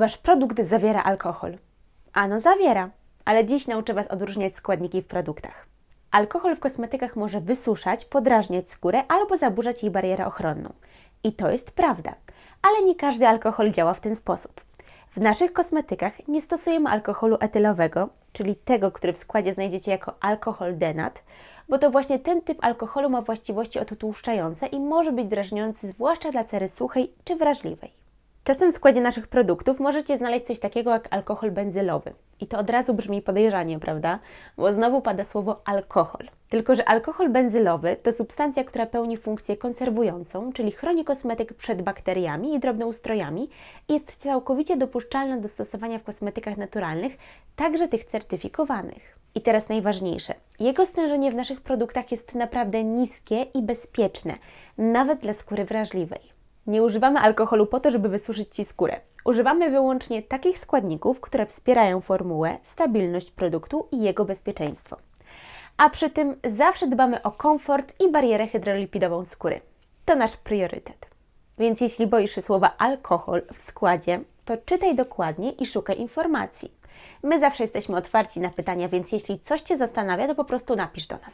Wasz produkt zawiera alkohol. Ano zawiera, ale dziś nauczę Was odróżniać składniki w produktach. Alkohol w kosmetykach może wysuszać, podrażniać skórę albo zaburzać jej barierę ochronną. I to jest prawda, ale nie każdy alkohol działa w ten sposób. W naszych kosmetykach nie stosujemy alkoholu etylowego, czyli tego, który w składzie znajdziecie jako alkohol denat, bo to właśnie ten typ alkoholu ma właściwości odtłuszczające i może być drażniący, zwłaszcza dla cery suchej czy wrażliwej. Czasem w składzie naszych produktów możecie znaleźć coś takiego jak alkohol benzylowy. I to od razu brzmi podejrzanie, prawda? Bo znowu pada słowo alkohol. Tylko, że alkohol benzylowy to substancja, która pełni funkcję konserwującą, czyli chroni kosmetyk przed bakteriami i drobnoustrojami i jest całkowicie dopuszczalna do stosowania w kosmetykach naturalnych, także tych certyfikowanych. I teraz najważniejsze. Jego stężenie w naszych produktach jest naprawdę niskie i bezpieczne, nawet dla skóry wrażliwej. Nie używamy alkoholu po to, żeby wysuszyć Ci skórę. Używamy wyłącznie takich składników, które wspierają formułę, stabilność produktu i jego bezpieczeństwo. A przy tym zawsze dbamy o komfort i barierę hydrolipidową skóry. To nasz priorytet. Więc jeśli boisz się słowa alkohol w składzie, to czytaj dokładnie i szukaj informacji. My zawsze jesteśmy otwarci na pytania, więc jeśli coś Cię zastanawia, to po prostu napisz do nas.